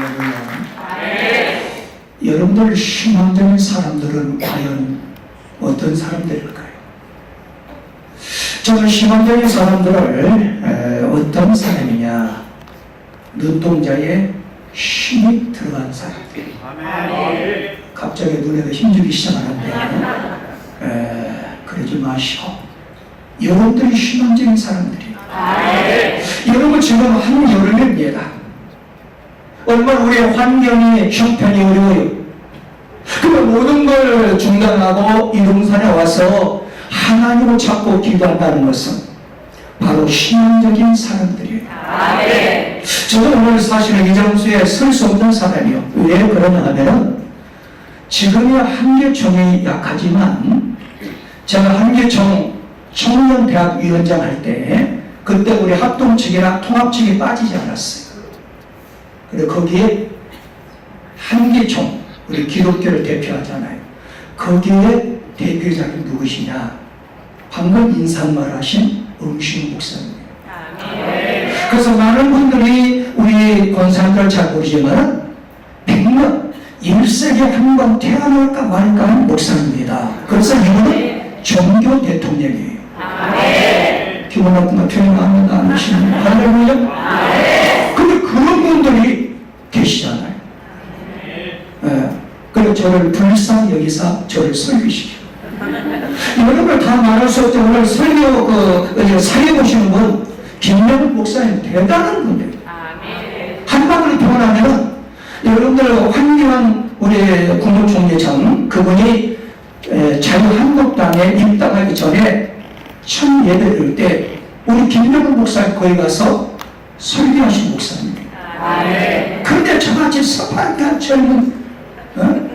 할렐루야. 여러분들 신앙적인 사람들은 과연 어떤 사람들일까요? 저는 신앙적인 사람들을 에, 어떤 사람이냐 눈동자에 힘이 들어간 사람들 갑자기 눈에도 힘주기 시작하는데 에, 그러지 마시고 여러분들이 신앙적인 사람들이에요 여러분 지금 한여름입니다 얼마나 우리의 환경이 형편이 어려워요. 그 모든 걸 중단하고 이동산에 와서 하나님을 찾고 기도한다는 것은 바로 신앙적인 사람들이에요. 저도 오늘 사실은 이 장소에 설 수 없는 사람이요. 왜 그러냐 하면은 지금의 한계총이 약하지만 제가 한계총 청년대학 위원장 할 때 그때 우리 합동 측이나 통합 측이 빠지지 않았어요. 그리고 거기에 한계총 우리 기독교를 대표하잖아요. 거기에 대표자는 누구시냐? 방금 인사말 하신 음식 목사님. 그래서 많은 분들이 우리 권사님들 잘 모르지만 100년 1세기에 한 번 태어날까 말까 하는 목사입니다. 그래서 이분은 종교 대통령이에요. 기분 나쁘면 표현합니다. 안 하시는 할렐루야. 근데 그런 분들이 계시잖아요. 예. 그래서 저를 불쌍히 여기서 저를 설교시켜. 여러분 다 말할 수 없죠. 오늘 설교 그 사회 보시는 분 김명훈 목사님 대단한 분들. 한방으로 표현하면은 여러분들 황교안 우리 국무총리장 그분이 에, 자유한국당에 입당하기 전에 첫 예배 드릴 때 우리 김명훈 목사님 거기 가서 설교하신 목사님입니다. 그런데 저같이 서파한 젊은 어?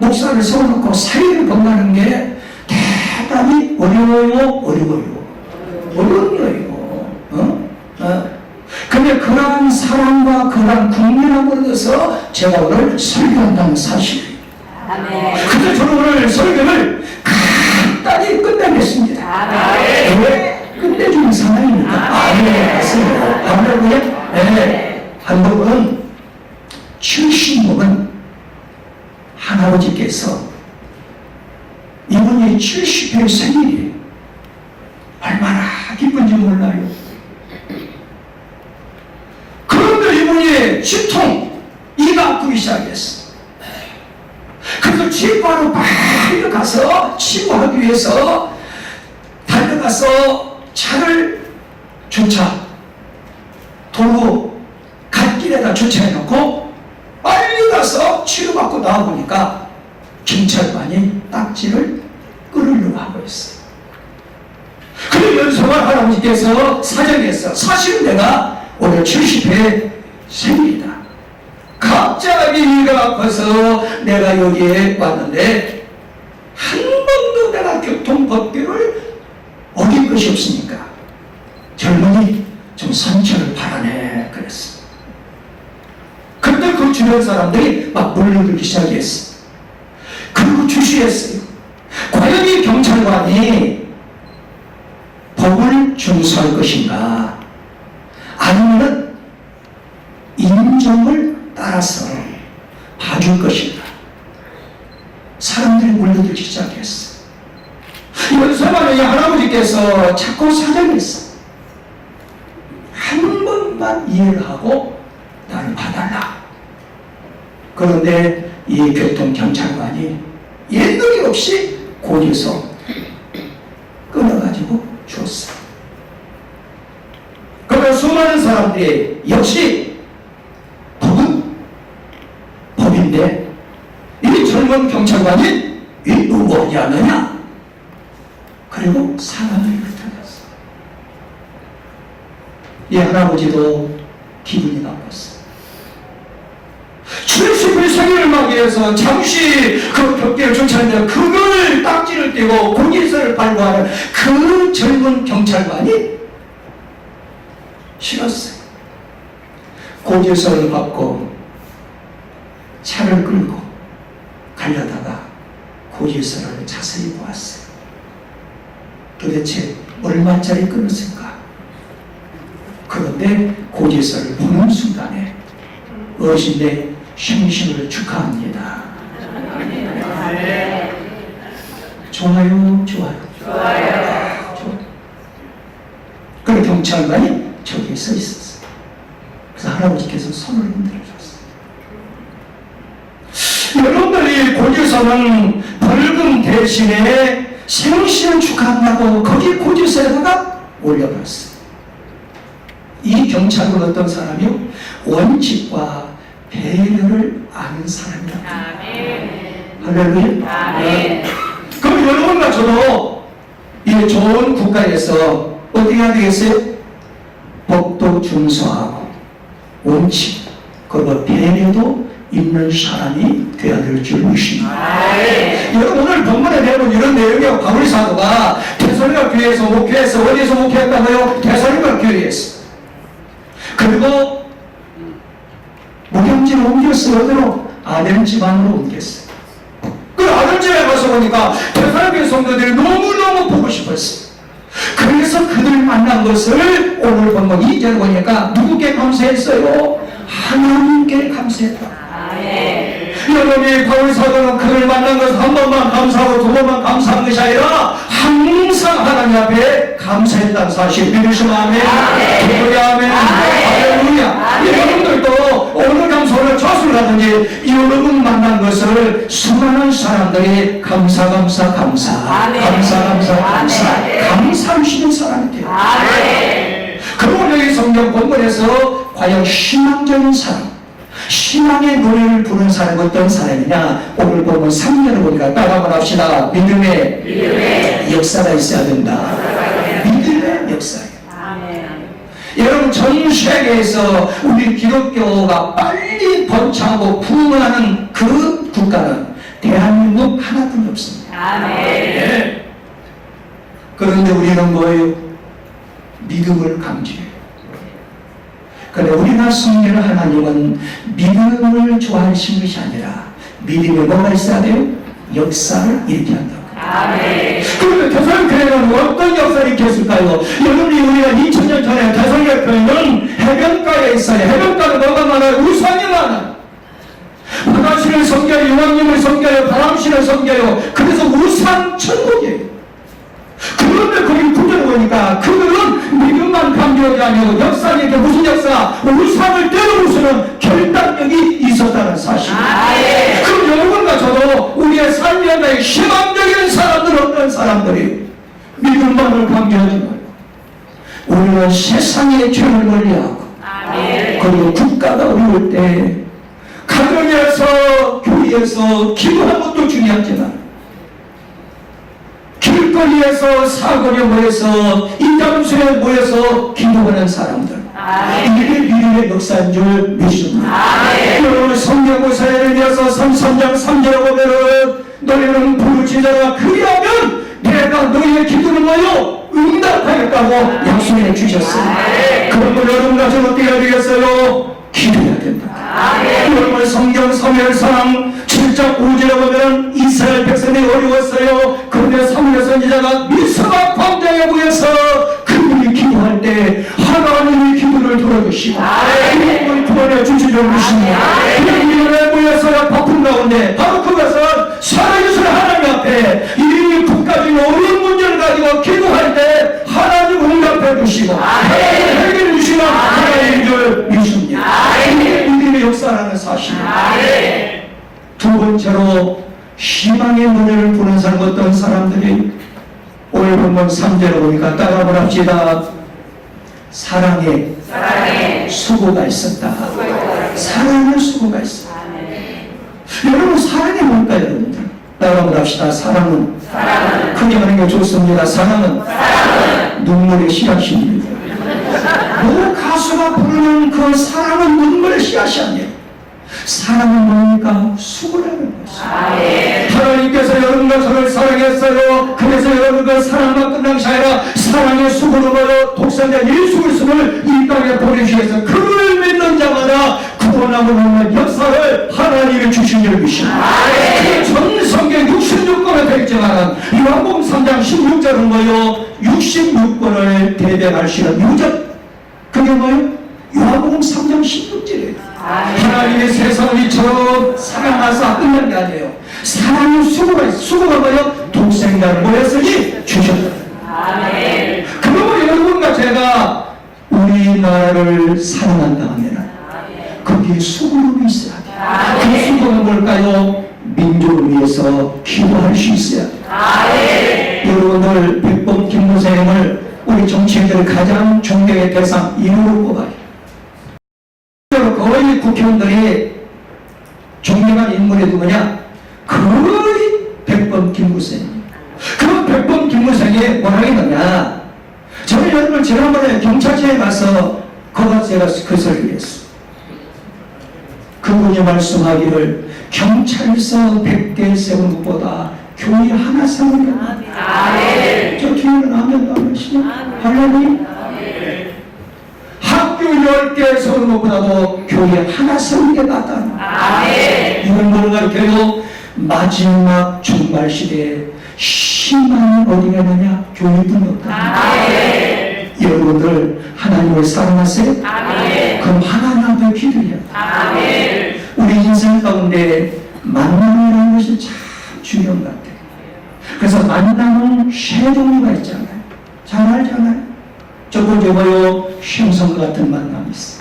목사를 세워놓고 사회를 건너는 게 대단히 어려워요, 어려워요. 어려운 거예요. 어? 어? 근데 그러한 사람과 그러한 국민함으로서 제가 오늘 설교한다는 사실. 그래서 저는 오늘 설교를 간단히 끝내겠습니다. 왜? 끝내주는 사람입니다. 아멘. 맞습니다. 아멘. 네. 한국은 70먹은 할 아버지께서 이분이 70회 생일이에요. 얼마나 기쁜지 몰라요. 그런데 이분이 치통, 이가 아프기 시작했어. 그래서 치과로 빨리 가서 치료하기 위해서 차를 주차, 도로 갓길에다 주차해놓고 빨리 가서 나와보니까 경찰관이 딱지를 끊으려고 하고 있어. 그래 연소만 할아버지께서 사정했어. 사실은 내가 오늘 70회 생일이다. 갑자기 이가 아파서 내가 여기에 왔는데 한 번도 내가 교통법규를 어긴 것이 없으니까 젊은이 좀 상처를 바라네 그랬어. 그때 그 주변 사람들이 막 몰려들기 시작했어. 그리고 주시했어요. 과연 이 경찰관이 법을 준수할 것인가? 아니면 인정을 따라서 봐줄 것인가? 사람들이 몰려들기 시작했어. 연서만의 할아버지께서 자꾸 사정했어. 한 번만 이해를 하고. 그런데 이 교통경찰관이 옛날이 없이 고지서 끊어가지고 줬어. 그러나 수많은 사람들이 역시 법은 법인데 이 젊은 경찰관이 이 의원이 하느냐? 그리고 사람을 흩어졌어. 이 할아버지도 기분이 나빴어. 70일 맞이해서 잠시 그 벽계를 쫓아내는 그걸 딱지를 떼고 공질서를 발부하는 그 젊은 경찰관이 싫었어요. 고질서를 받고 차를 끌고 가려다가 고질서를 자세히 보았어요. 도대체 얼마짜리 끊었을까? 그런데 고질서를 보는 순간에 어신의 생신을 축하합니다. 좋아요, 좋아요. 좋아요. 그 경찰관이 저기에 서 있었어요. 그래서 할아버지께서 손을 흔들어 줬어요. 여러분들이 고지서는 벌금 대신에 생신을 축하한다고 거기 고지서에다가 올려놨어요. 이 경찰은 어떤 사람이요? 원칙과 배려를 아는 사람이다. 할렐루야. 그럼 여러분과 저도 이 좋은 국가에서 어떻게 해야 되겠어요? 법도 준수하고 원칙 그리고 배려도 있는 사람이 되어야 될 줄 믿습니다. 여러분 오늘 본문에 배운 이런 내용이요. 바울 사도가 대선리가 교회에서 목회해서 어디에서 목회했다고요? 대선리가 교회에서. 그리고 목양지를 옮겼어요. 어디로? 아덴 지방으로 옮겼어요. 그 아덴 지방에 가서 보니까 대선리 성도들이 너무너무 보고 싶었어요. 그래서 그들 만난 것을 오늘 본문 2절 보니까 누구께 감사했어요? 하나님께 감사했다. 여러분이 바울 사도는 그를 만난 것을 한 번만 감사하고 두 번만 감사한 것이 아니라 항상 하나님 앞에 감사했다는 사실 믿으시면 아멘 기도야 아멘 할렐루야 여러분들도 감사를 저술 하든지 여러분 만난 것을 수많은 사람들이 감사 감사 감사 아멘. 감사 감사 감사 아멘. 감사하시는 사람이 돼요 그리고 여기 성경 본문에서 과연 희망적인 사람, 희망의 노래를 부르는 사람이 어떤 사람이냐? 오늘 보면 3절을 보니까 따라 한번 합시다. 믿음의, 역사가 있어야 된다. 믿음의 역사예요. 여러분 전 세계에서 우리 기독교가 빨리 번창하고 부흥하는 그 국가는 대한민국 하나뿐이 없습니다. 예. 그런데 우리는 뭐예요? 믿음을 강조해요. 그런데 우리나라 성경의 하나님은 믿음을 좋아하시는 것이 아니라 믿음에 뭐가 있어야 돼요? 역사를 일으켜한다 고. 그러면 대선교회는 어떤 역사를 일으켰을까요? 여러분이 우리가 2000년 전에 대선교회는 해변가에 있어요. 해변가는 뭐가 많아요? 우상이 많아요. 바다신을 섬겨요. 유황님을 섬겨요. 바람신을 섬겨요. 그래서 우상 천국이에요. 그런데 거기 구절을 보니까 그들은 믿음만 강조하지 아니고 역사에 게 무슨 역사? 우상을 때려부수는 결단력이 있었다는 사실. 그럼 여러분과 저도 우리의 삶에 희망적인 사람들 어떤 사람들이 믿음만을 강조하지 말고 우리는 세상의 죄를 멀리하고 그리고 국가가 어려울 때 가정에서 교회에서 기도하는 것도 중요하지만 길거리에서 사거리에 모여서 인장수에 모여서 기도하는 사람들. 이게 믿음의 역사인 줄 믿습니다. 여러분 성경구사에 이어서 33장 3절에 보면은 너희는 부르짖어라. 그리하면 내가 너희의 기도를 뭐요 응답하겠다고 약속해 주셨어요 그러면 여러분과 저는 어떻게 해야 되겠어요? 기도해야 된다. 여러분 성경 사무엘상 7장 5절에 보면 이스라엘 백성이 어려웠어요. 그런데 사무엘 선지자가 미스바 광장에 모여서 그분이 기도할 때 하나님이 기도를 들어주시고 기도를 구원해 주시줄 믿습니다. 그분에 모여서 바쁜 가운데 바로 그것은 살아계신 하나님 앞에 이 국가적인 어려운 문제를 가지고 기도할 때 하나님 응답해 주시고 해결해 주시는 하나님인 줄 믿습니다. 믿음의 역사라는 사실입니다. 두 번째로 희망의 노래를 부르는 사람 어떤 사람들이 오늘 본문 3절을 보니까 따라 보랍시다. 사랑에, 수고가 있었다. 사랑의 수고가 있었다. 여러분 사랑이 뭘까요 여러분들? 따라 보랍시다. 사랑은, 크게 하는 게 좋습니다. 사랑은, 눈물의 씨앗입니다. 그 가수가 부르는 그 사랑은 눈물의 씨앗이 아니에요. 사랑은 뭡니까? 수고라는 것이. 하나님께서 여러분과 저를 사랑했어요. 그래서 여러분 그 사랑만 끝난 것이 아니라 사랑의 수고로 말로 독생자 예수 그리스도를 이 땅에 보내주셔서 그를 믿는 자마다 구원하고 있는 역사를 하나님이 주신 줄 믿습니다. 그전 성경 66권에 되어 있지만 요한복음 3장 16절은 뭐요? 66권을 대변할 수 있는 유적 그게 뭐예요? 요한복음 3장 16절이에요. 하나님의 세상을 이처럼 사랑하사 끝난 게 아니에요. 사랑의 수고가. 수고가 뭐예요? 독생자를 모였으니 주셨다. 그러고 여러분과 제가 우리나라를 사랑한다 하면 거기에 수고가 있어야 돼. 그 수고는 뭘까요? 민족을 위해서 기도할 수 있어야 돼. 여러분들 백범 김무생을 우리 정치인들의 가장 존경의 대상 인으로 꼽아요. 거의 국회의원들이 존경한 인물이 누구냐? 거의 백범 김무생. 그 백범 김무생이 뭐라 했느냐? 저는 여러분 지난번에 경찰서에 가서 거기서 제가 그 소리를 했어. 그분이 말씀하기를 경찰서 100개 세우는 것보다 교회 하나 세우는 게 나아. 저 교회는 아멘도 안 하시냐? 할렐루야. 학교 10개 세우는 것보다도 교회 하나 세우는 게 낫다. 이건 뭐를 가르쳐요? 마지막 종말 시대에 희망이 어디 가느냐? 교회뿐이 없다. 여러분들 하나님을 사랑하세요? 그럼 하나님 앞에 기도해요. 우리 인생 가운데 만남이라는 것이 참 중요한 것 같아요. 그래서 만남은 세 종류가 있잖아요. 잘 알잖아요. 첫 번째 뭐요? 생선 같은 만남이 있어요.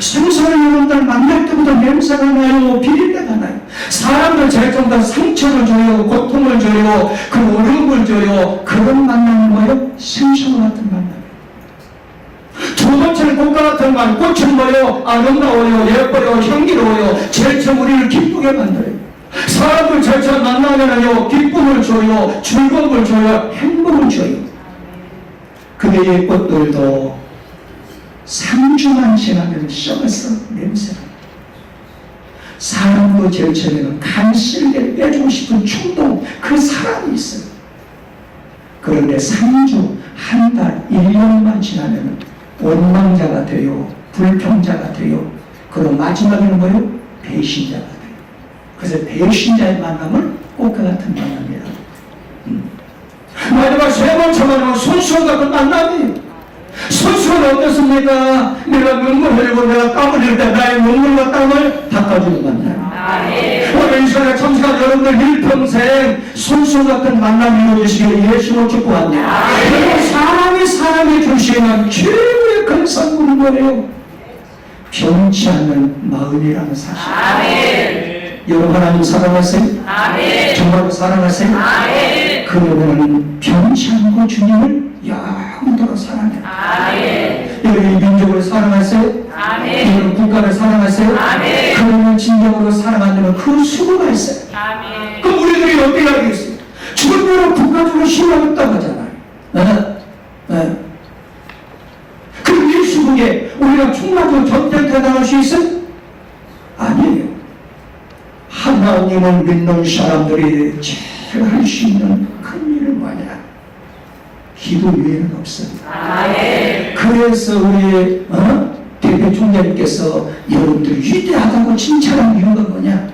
생선을 여러분들 만날 때부터 냄새가 나요, 비린내가 나요. 사람들 제정다 상처를 줘요, 고통을 줘요, 그 어려움을 줘요. 그런 만남은 뭐예요? 생선 같은 만남. 두 번째는 꽃과 같은 말, 꽃은 뭐요? 아름다워요, 예뻐요, 향기로워요. 제일 처음 우리를 기쁘게 만들어요. 사람들 제일 만나면요, 기쁨을 줘요, 즐거움을 줘요, 행복을 줘요. 그대의 꽃들도 3주만 지나면 썩어서 냄새가 나요. 사람도 처음에는 간실게 빼주고 싶은 충동, 그 사람이 있어요. 그런데 3주, 한 달, 1년만 지나면 원망자가 돼요. 불평자가 돼요. 그리고 마지막에는 뭐예요? 배신자가 돼요. 그래서 배신자의 만남은 꽃과 같은 만남이에요. 음. 마지막 세 번째 만남은 손수건 같은 만남이에요. 손수건 어떻습니까? 내가 눈물 흘리고 내가 땀을 흘릴 때 나의 눈물과 땀을 닦아주는 만남. 오늘 이 시간에 참석한 여러분들 일평생 손수 같은 만남이 이루어지시길 예수로 축복합니다. 그리고 사람이 사람이 주시는 최고의 큰 선물은 뭐예요? 변치 않는 마음이라는 사실. 여러분 하나님 사랑하세요? 정말로 사랑하세요? 그러면 변치 않고 주님을 영원토록 사랑해요. 여러분 이 민족을 사랑하세요? 여러분 국가를 사랑하세요? 그러면 진정으로 사랑한다면 그 수고가 있어요. 그럼 우리들이 어떻게 하겠어요? 절대로 국가적으로 신뢰하겠다고 하잖아요. 네? 네. 그럼 이 수국에 우리가 충만한 전쟁터 당할 수 있어요? 아니에요. 하나님을 믿는 사람들이 제일 할 수 있는? 기도 외에는 없습니다. 그래서 우리 어? 대표 총장님께서 여러분들 위대하다고 칭찬한 이유가 뭐냐?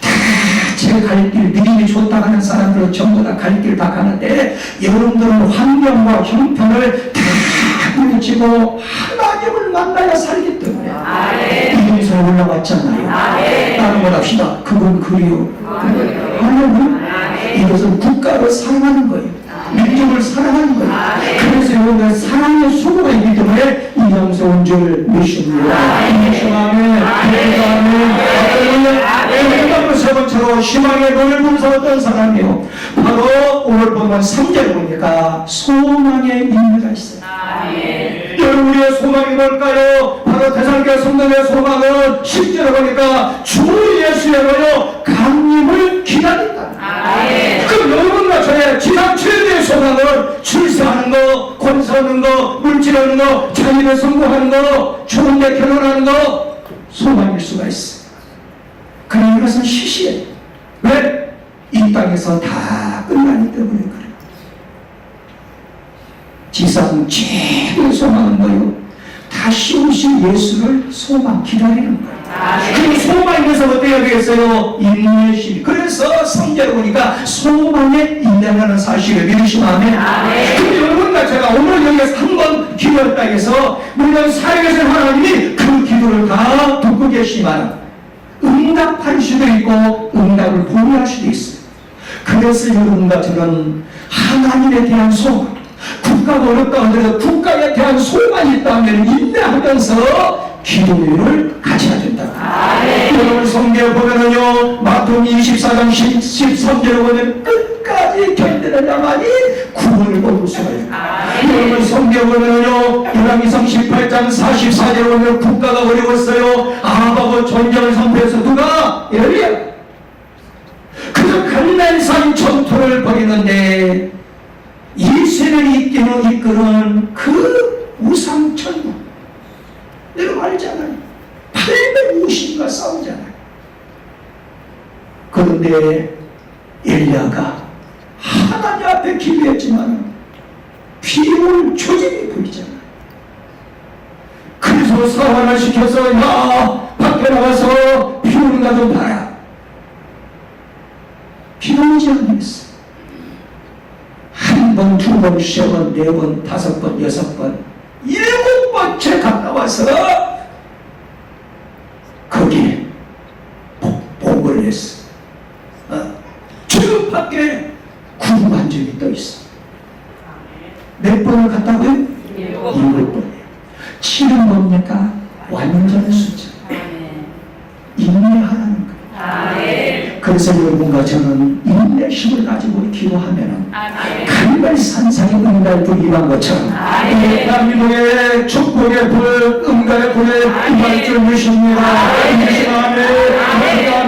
다제갈 길, 믿음이 좋다 하는 사람들은 전부 다 갈 길 다 가는데 여러분들은 환경과 형편을 다 부딪히고 하나님을 만나야 살기 때문에 이동서 올라왔잖아요. 다른 걸 합시다. 그건 그리워. 하나님 이것은 국가를 사랑하는 거예요. 민족을 사랑하는 거예요. 그래서 여러분 사랑의 수고가 있기 때문에 이 장소 온줄 믿습니다. 예수 아멘. 할렐루야. 세 번째로 희망의 부르서 어떤 사람이요? 바로 오늘 보면 3절 보니까 소망의 인류가 있어요. 여러분 우리의 소망이 뭘까요? 바로 대상교 성도의 소망은 10절에 보니까 주 예수의 뭐요? 강림을 기다린다. 그럼 여러분과 저의 지상 최대의 소망은 출세하는 거, 권사하는 거, 물질하는 거, 자기를 성공하는 거, 좋은 데 결혼하는 거 소망일 수가 있어. 그럼 이것은 시시해. 왜? 이 땅에서 다 끝나기 때문에 그래. 지상 최고의 소망은 뭐요? 다시 오실 예수를 소망 기다리는 거예 요. 그 소망에서 어떻게 해야 되겠어요? 인내심. 그래서 성경을 보니까 소망에 인내하는 사실을 믿으시면 아멘. 근데 여러분 여러분과 제가 오늘 여기서 한 번 기도했다 해서 물론 살아계신 하나님이 그 기도를 다 듣고 계시지만 응답할 수도 있고 응답을 보류할 수도 있어요. 그래서 여러분과 저는 하나님에 대한 소망, 국가가 어렵다 하더라도 국가에 대한 소망이 있다면 인내하면서 기도를 가져야 된다. 여러분 성경에 보면은요 마태복음 24장 10, 13절에 보면 끝까지 견디는 자만이 구원을 얻을 수가 있어요. 여러분 성경에 보면은요 요한기상 18장 44절에 보면 국가가 어려웠어요. 아하고 전쟁을 선포해서 누가 엘리야 그저 갈멜산 전투를 벌이는데 이세를 이끄는 이끄는 그 우상천국 여러분 알잖아요. 850과 싸우잖아요. 그런데 엘리야가 하나님 앞에 기도했지만 비올 조짐이 보이잖아요. 그래서 사환을 시켜서 야 밖에 나가서 비 오는가 좀 봐라. 비 오지 않겠어. 한 번, 두 번, 세 번, 네 번, 다섯 번, 여섯 번, 일곱 번째 갔다 와서 거기에 복- 복을 했어. 어? 지금 밖에 구름 한 점이 떠 있어. 몇 번을 갔다고요? 일곱 번이에요. 칠은 뭡니까? 완전 숫자. 인내하라는 거예요. 그래서 여러분과 저는 인내심을 가지고 기도하면은 갈멜 산상의 응달불 임한 것처럼 대한민국의 축복의 불, 응달의 불에 임할 줄 믿습니다. 아멘.